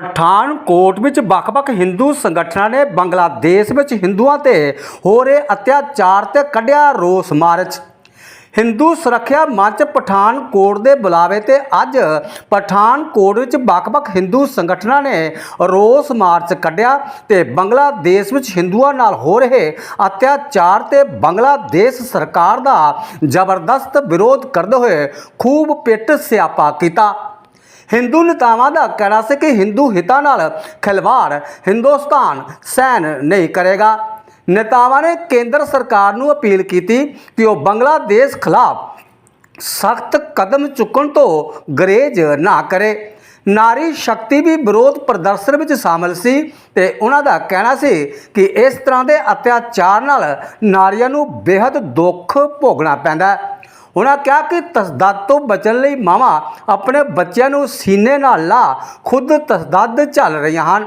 ਪਠਾਨਕੋਟ ਵਿੱਚ ਵੱਖ-ਵੱਖ ਹਿੰਦੂ ਸੰਗਠਨਾਂ ਨੇ ਬੰਗਲਾਦੇਸ਼ ਵਿੱਚ ਹਿੰਦੂਆਂ ਤੇ ਹੋ ਰਹੇ ਅਤਿਆਚਾਰ ਤੇ ਕੱਢਿਆ ਰੋਸ ਮਾਰਚ। ਹਿੰਦੂ ਸੁਰੱਖਿਆ ਮੰਚ ਪਠਾਨਕੋਟ ਦੇ ਬੁਲਾਵੇ ਤੇ ਅੱਜ ਪਠਾਨਕੋਟ ਵਿੱਚ ਵੱਖ-ਵੱਖ ਹਿੰਦੂ ਸੰਗਠਨਾਂ ਨੇ ਰੋਸ ਮਾਰਚ ਕੱਢਿਆ ਤੇ ਬੰਗਲਾਦੇਸ਼ ਵਿੱਚ ਹਿੰਦੂਆਂ ਨਾਲ ਹੋ ਰਹੇ ਅਤਿਆਚਾਰ ਤੇ ਬੰਗਲਾਦੇਸ਼ ਸਰਕਾਰ ਦਾ ਜ਼ਬਰਦਸਤ ਵਿਰੋਧ ਕਰਦੇ ਹੋਏ ਖੂਬ ਪਿੱਟ ਸਿਆਪਾ ਕੀਤਾ। ਹਿੰਦੂ ਨੇਤਾਵਾਂ ਦਾ ਕਹਿਣਾ ਸੀ ਕਿ ਹਿੰਦੂ ਹਿੱਤਾਂ ਨਾਲ ਖਿਲਵਾੜ ਹਿੰਦੁਸਤਾਨ ਸਹਿਣ ਨਹੀਂ ਕਰੇਗਾ। ਨੇਤਾਵਾਂ ਨੇ ਕੇਂਦਰ ਸਰਕਾਰ ਨੂੰ ਅਪੀਲ ਕੀਤੀ ਕਿ ਉਹ ਬੰਗਲਾਦੇਸ਼ ਖਿਲਾਫ ਸਖਤ ਕਦਮ ਚੁੱਕਣ ਤੋਂ ਗਰੇਜ ਨਾ ਕਰੇ। ਨਾਰੀ ਸ਼ਕਤੀ ਵੀ ਵਿਰੋਧ ਪ੍ਰਦਰਸ਼ਨ ਵਿੱਚ ਸ਼ਾਮਲ ਸੀ ਤੇ ਉਹਨਾਂ ਦਾ ਕਹਿਣਾ ਸੀ ਕਿ ਇਸ ਤਰ੍ਹਾਂ ਦੇ ਅਤਿਆਚਾਰ ਨਾਲ ਨਾਰੀਆਂ ਨੂੰ ਬੇहद ਦੁੱਖ ਭੋਗਣਾ ਪੈਂਦਾ ਹੈ। ਉਹਨਾਂ ਕਿਹਾ ਕਿ ਤਸਦਦ ਤੋਂ ਬਚਣ ਲਈ ਮਾਵਾਂ ਆਪਣੇ ਬੱਚਿਆਂ ਨੂੰ ਸੀਨੇ ਨਾਲ ਲਾ ਖੁਦ ਤਸਦਦ ਝੱਲ ਰਹੀਆਂ ਹਨ।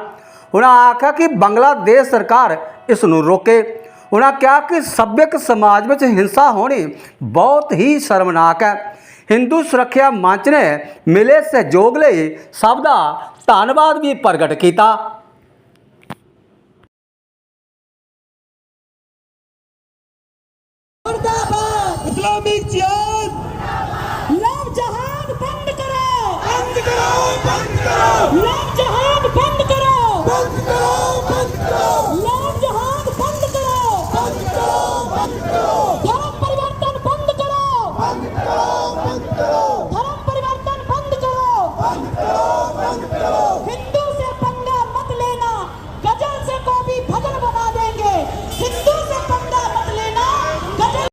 ਉਹਨਾਂ ਆਖਿਆ ਕਿ ਬੰਗਲਾਦੇਸ਼ ਸਰਕਾਰ ਇਸ ਨੂੰ ਰੋਕੇ। ਉਹਨਾਂ ਕਿਹਾ ਕਿ ਸੱਭਿਅਕ ਸਮਾਜ ਵਿੱਚ ਹਿੰਸਾ ਹੋਣੀ ਬਹੁਤ ਹੀ ਸ਼ਰਮਨਾਕ ਹੈ। ਹਿੰਦੂ ਸੁਰੱਖਿਆ ਮੰਚ ਨੇ ਮਿਲੇ ਸਹਿਯੋਗ ਲਈ ਸਭ ਦਾ ਧੰਨਵਾਦ ਵੀ ਪ੍ਰਗਟ ਕੀਤਾ। ਬੰਦ ਕਰੋ।